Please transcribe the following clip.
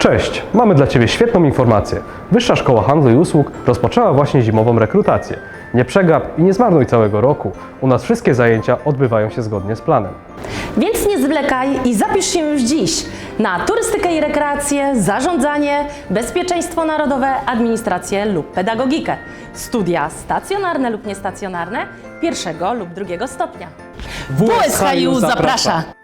Cześć, mamy dla Ciebie świetną informację. Wyższa Szkoła Handlu i Usług rozpoczęła właśnie zimową rekrutację. Nie przegap i nie zmarnuj całego roku. U nas wszystkie zajęcia odbywają się zgodnie z planem. Więc nie zwlekaj i zapisz się już dziś na turystykę i rekreację, zarządzanie, bezpieczeństwo narodowe, administrację lub pedagogikę. Studia stacjonarne lub niestacjonarne pierwszego lub drugiego stopnia. WSHiU zaprasza!